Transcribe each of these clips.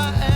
by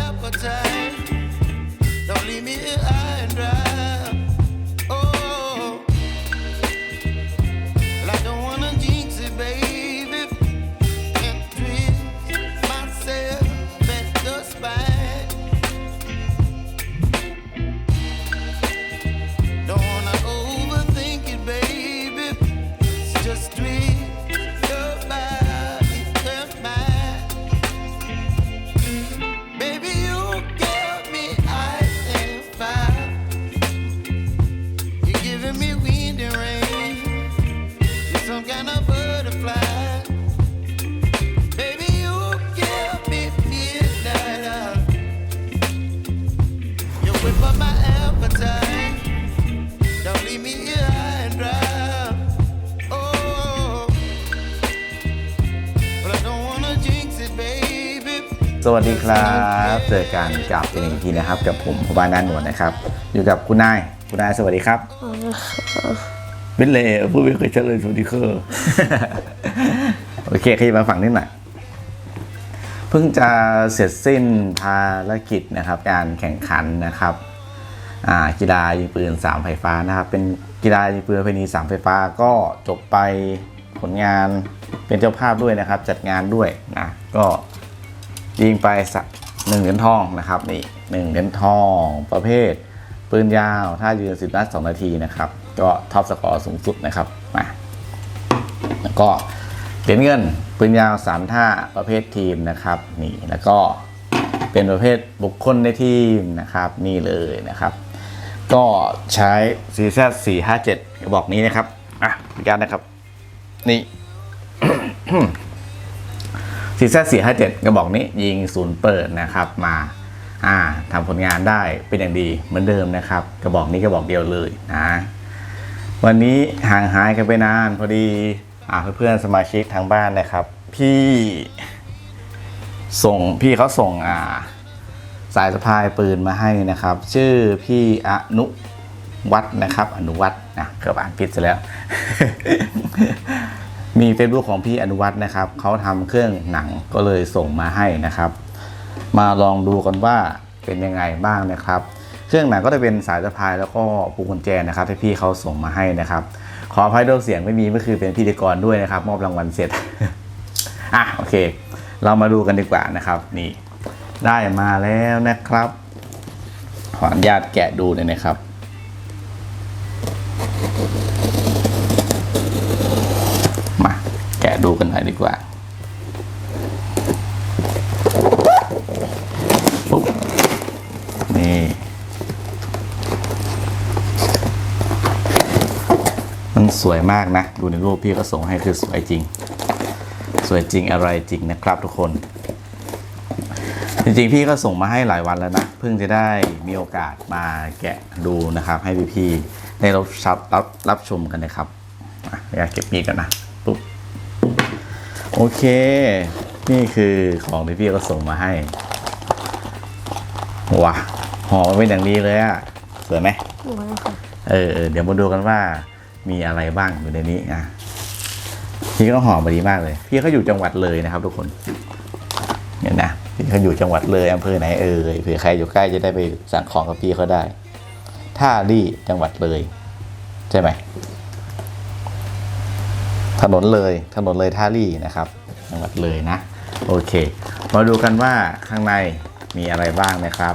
leave me here high and dry. Oh, but I don't wanna jinx it, baby. สวัสดีครับ เจอกันกับอีกหนึ่งทีนะครับ กับผมพบานานหนวดนะครับ อยู่กับคุณนายคุณนายสวัสดีครับ เป็นเลยพูดไม่เคยเฉลยสวัสดีครับโอเคขยับมาฝั่งนี้หน่อยเพิ่งจะเสร็จสิ้นภารกิจนะครับ การแข่งขันนะครับอ่า กีฬายิงปืนสามไฟฟ้านะครับ เป็นกีฬายิงปืนประเพณีสามไฟฟ้าก็จบไปผลงานเป็นเจ้าภาพด้วยนะครับ จัดงานด้วยนะก็ยิงไปสักหนึ่งเหรียญทองนะครับนี่หนึ่งเหรียญทองประเภท ปืนยาวถ้ายืนสิบนัดสองนาทีนะครับ ก็ท็อปสกอร์สูงสุดนะครับมาแล้วก็เหรียญเงินปืนยาวสามท่าประเภททีมนะครับนี่แล้วก็ เป็นประเภทบุคคลในทีมนะครับนี่เลยนะครับ ก็ใช้ซีซสี่ห้าเจ็ดบอกนี้นะครับอะพิการนะครับ นี่ซีซั่สี่ห้าเจ็ดกระบอกนี้ยิงศูนย์เปิดนะครับมาอ่าทำผลงานได้เป็นอย่างดีเหมือนเดิมนะครับ กระบอกนี้กระบอกเดียวเลยนะวันนี้ห่างหายกันไปนานพอดีอ่าเพื่อนๆสมาชิกทางบ้านนะครับ พี่ ส่งพี่เขาส่งอ่าสายสะพายปืนมาให้นะครับ ชื่อพี่อนุวัฒนะครับ อนุวัฒนะเกือบอ่านผิดซะแล้ว มี Facebook ของพี่อนุวัฒน์นะครับเขาทำเครื่องหนังก็เลยส่งมาให้นะครับ มาลองดูกันว่าเป็นยังไงบ้างนะครับ เครื่องหนังก็จะเป็นสายสะพายแล้วก็ปูกุญแจนะครับที่พี่เขาส่งมาให้นะครับ ขออภัยด้วยเสียงไม่มีเมื่อคืนเป็นพิธีกรด้วยนะครับ มอบรางวัลเสร็จอะโอเค เรามาดูกันดีกว่านะครับ นี่ได้มาแล้วนะครับ ขออนุญาตแกะดูเลยนะครับ มาแกะดูกันหน่อยดีกว่าปุ๊บนี่มันสวยมากนะ ดูในรูปพี่ก็ส่งให้คือสวยจริง สวยจริงอะไรจริงนะครับทุกคน จริงๆ พี่ก็ส่งมาให้หลายวันแล้วนะ เพิ่งจะได้มีโอกาสมาแกะดูนะครับ ให้พี่ๆได้รับรับรับรับชมกันนะครับอะอยากเก็บมีดกันนะปุ๊บโอเค นี่คือของที่พี่ก็ส่งมาให้ว้าห่อมาเป็นอย่างดีเลยอะสวยไหมสวยค่ะเออเออเดี๋ยวมาดูกันว่ามีอะไรบ้างอยู่ในนี้อะ พี่ก็ห่อมาดีมากเลย พี่เขาอยู่จังหวัดเลยนะครับ ทุกคนเนี่ยนะพี่เขาอยู่จังหวัดเลยอำเภอไหนเอ่ยเผื่อใครอยู่ใกล้จะได้ไปสั่งของกับพี่เขาได้ท่าลี่จังหวัดเลย ใช่ไหมถนนเลยถนนเลยท่าลี่นะครับ จังหวัดเลยนะ โอเค มาดูกันว่าข้างในมีอะไรบ้างนะครับ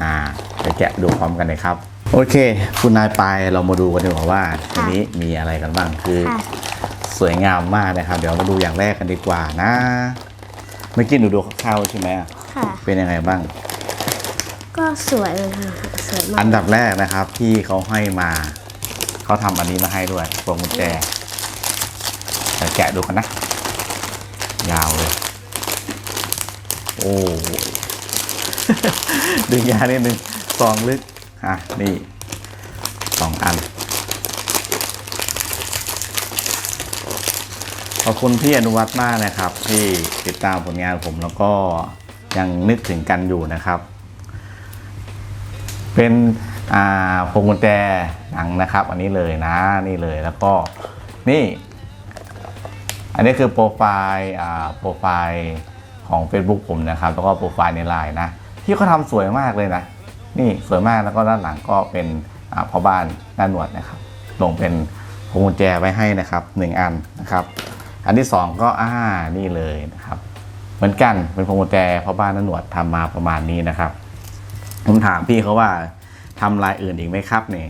อ่าเดี๋ยวแกะดูพร้อมกันเลยครับ โอเค คุณนายไปายเรามาดูกันดีกว่าว่าอันนี้มีอะไรกันบ้างคือค่ะ สวยงามมากนะครับ เดี๋ยวมาดูอย่างแรกกันดีกว่านะ เมื่อกี้หนูดูคร่าวๆใช่ไหมค่ะ เป็นยังไงบ้าง ก็สวยเลยค่ะสวยมาอักนดับแรกนะครับที่เขาให้มา เขาทำอันนี้มาให้ด้วยพวงกุญแจแต่แกะดูกันนะ ยาวเลย โอ้ดึงยานิดนึงซองลึก อะ นี่สองอัน ขอบคุณพี่อนุวัฒน์มากนะครับ ที่ติดตามผลงานผมแล้วก็ยังนึกถึงกันอยู่นะครับ เป็นพวงกุญแจหนังนะครับ อันนี้เลยนะนี่เลยแล้วก็นี่ อันนี้คือโปรไฟล์โปรไฟล์ของ Facebook ผมนะครับ แล้วก็โปรไฟล์ในไลน์นะที่เขาทำสวยมากเลยนะ นี่สวยมากแล้วก็ด้านหลังก็เป็นอ่าพ่อบ้านหน้านหนวดนะครับ ลงเป็นพวงกุญแจไว้ให้นะครับหนึ่งอันนะครับ อันที่สองก็อ่านี่เลยนะครับ เหมือนกันเป็นพวงกุญแจพ่อบ้านนหนวดทำมาประมาณนี้นะครับ ผมถามพี่เขาว่าทำลายอื่นอีกไหมครับเนี่ย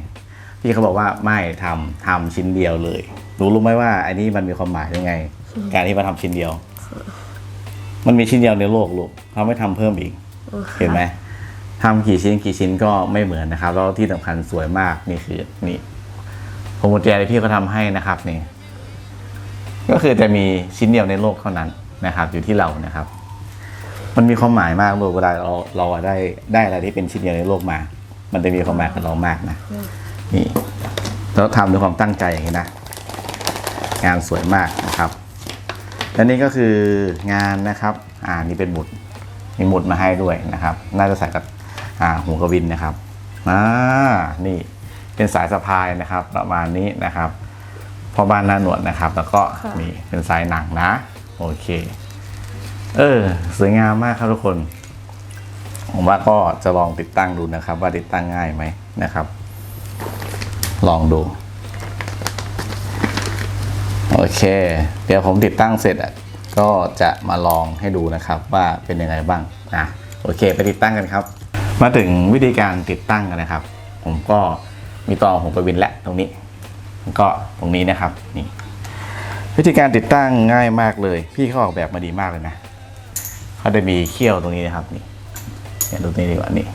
พี่เขาบอกว่าไม่ทำทำชิ้นเดียวเลยรู้รู้ไหมว่าอันนี้มันมีความหมายยังไง การที่มาทำชิ้นเดียว มันมีชิ้นเดียวในโลกลูกเขาไม่ทำเพิ่มอีกเห็นไหมทำกี่ชิ้นกี่ชิ้นก็ไม่เหมือนนะครับแล้วที่สำคัญสวยมากนี่คือนี่พวงกุญแจที่พี่เขาทำให้นะครับนี่ ก็คือจะมีชิ้นเดียวในโลกเท่านั้นนะครับ อยู่ที่เรานะครับ มันมีความหมายมากลูกเวลาเราเราได้ได้อะไรที่เป็นชิ้นเดียวในโลกมา มันจะมีความหมายกับเรามากนะนี่แล้วทำด้วยความตั้งใจอย่างนี้นะงานสวยมากนะครับและนี่ก็คืองานนะครับ อ่านี่เป็นหมุดมีหมุดมาให้ด้วยนะครับ น่าจะใส่กับอ่าหูกระวินนะครับอ่านี่เป็นสายสะพายนะครับ ประมาณนี้นะครับ พ่อบ้านหน้าหนวดนะครับ แล้วก็ค่ะ นี่เป็นสายหนังนะ โอเค เออ สวยงามมากครับทุกคน ผมว่าก็จะลองติดตั้งดูนะครับ ว่าติดตั้งง่ายไหมนะครับ ลองดู โอเค เดี๋ยวผมติดตั้งเสร็จอะก็จะมาลองให้ดูนะครับว่าเป็นยังไงบ้างนะโอเค ไปติดตั้งกันครับ มาถึงวิธีการติดตั้งกันนะครับ ผมก็มีต่อผมไปวินและตรงนี้แล้ว ก็ตรงนี้นะครับนี่วิธีการติดตั้งง่ายมากเลย พี่เขาออกแบบมาดีมากเลยนะเขาจะมีเขี้ยวตรงนี้นะครับนี่เนี่ยดูตรงนี้ดีกว่านี่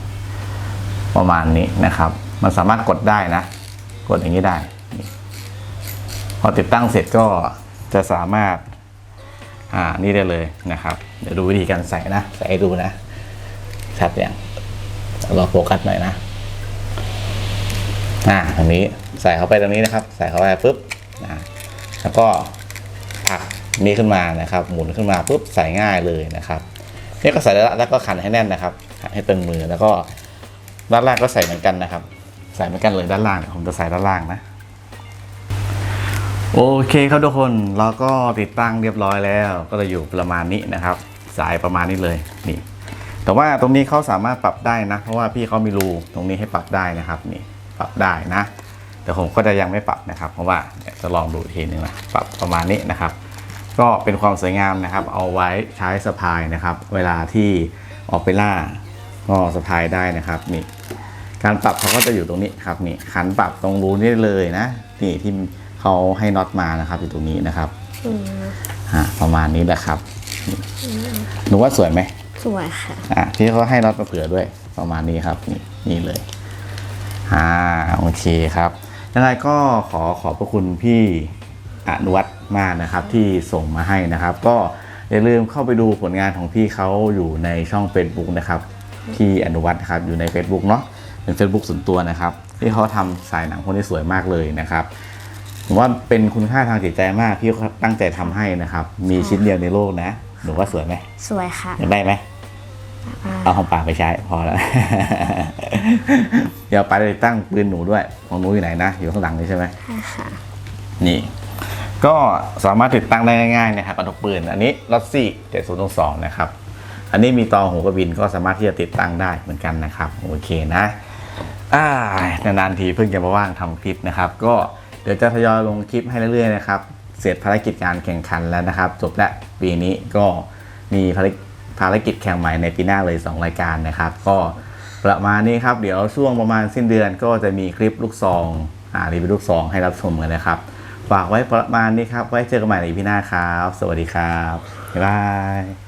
ประมาณนี้นะครับ มันสามารถกดได้นะ กดอย่างนี้ได้นี่พอติดตั้งเสร็จก็จะสามารถอ่านี่ได้เลยนะครับ เดี๋ยวดูวิธีการใส่นะ ใส่ดูนะชัดอย่างรอโฟกัสหน่อยนะ อ่าตรงนี้ใส่เข้าไปตรงนี้นะครับ ใส่เข้าไปปุ๊บนะแล้วก็ผักนี้ขึ้นมานะครับ หมุนขึ้นมาปุ๊บใส่ง่ายเลยนะครับนี่ก็ใส่แล้วแล้วก็ขันให้แน่นนะครับขันให้ตึงมือแล้วก็ด้านล่างก็ใส่เหมือนกันนะครับ ใส่เหมือนกันเลยด้านล่างผมจะใส่ด้านล่างนะโอเคครับทุกคนเราก็ติดตั้งเรียบร้อยแล้ว ก็จะอยู่ประมาณนี้นะครับ สายประมาณนี้เลยนี่ แต่ว่าตรงนี้เขาสามารถปรับได้นะ เพราะว่าพี่เขามีรูตรงนี้ให้ปรับได้นะครับนี่ ปรับได้นะ แต่ผมก็จะยังไม่ปรับนะครับ เพราะว่าเดี๋ยวจะลองดูอีกทีหนึงนะปรับประมาณนี้นะครับ ก็เป็นความสวยงามนะครับ เอาไว้ใช้สะพายนะครับ เวลาที่ออกไปล่าก็สะพายได้นะครับนี่การปรับเขาก็จะอยู่ตรงนี้ครับนี่ขันปรับตรงรูนี่เลยนะนี่ที่เขาให้น็อตมานะครับ อยู่ตรงนี้นะครับอืมอ่าประมาณนี้แหละครับนี่หนูว่าสวยไหมสวยค่ะอะที่เขาให้น็อตมาเผื่อด้วย ประมาณนี้ครับ นี่นี่เลย อ่าโอเคครับยังไงก็ขอขอบพระคุณพี่อนุวัฒน์มากนะครับที่ส่งมาให้นะครับ ก็อย่าลืมเข้าไปดูผลงานของพี่เขาอยู่ในช่อง Facebook นะครับที่อนุวัฒน์นะครับอยู่ใน Facebook เนาะเป็น Facebook ส่วนตัวนะครับที่เขาทำสายหนังพวกนี้สวยมากเลยนะครับผมว่าเป็นคุณค่าทางจิตใจมากที่เขาตั้งใจทำให้นะครับ มีชิ้นเดียวในโลกนะหนูว่าสวยไหมสวยค่ะอยากได้ไหม เอาของป่าไปใช้พอแล้ว เดี๋ยวไปาติดตั้งปืนหนูด้วย ของหนูอยู่ไหนนะ อยู่ข้างหลังนี่ใช่ไหมใช่ค่ะ นี่ ก็สามารถติดตั้งได้ง่ายๆนะครับกระดกปืน อันนี้ลอตซี่เจ็ดศูนย์สองนะครับ อันนี้มีตอหูกระบินก็สามารถที่จะติดตั้งได้เหมือนกันนะครับ โอเคนะอ่านานๆทีเพิ่งจะมาว่างทำคลิปนะครับ ก็เดี๋ยวจะทยอยลงคลิปให้เรื่อยๆนะครับ เสร็จภารกิจการแข่งขันแล้วนะครับ จบแล้วปีนี้ก็มีภารกิจ ภารกิจแข่งใหม่ในปีหน้าเลย 2 รายการนะครับ ก็ประมาณนี้ครับ เดี๋ยวช่วงประมาณสิ้นเดือนก็จะมีคลิปลูกซองอ่ารีวิวลูกซองให้รับชมกันนะครับ ฝากไว้ประมาณนี้ครับ ไว้เจอกันใหม่ในปีหน้าครับ สวัสดีครับบ๊ายบาย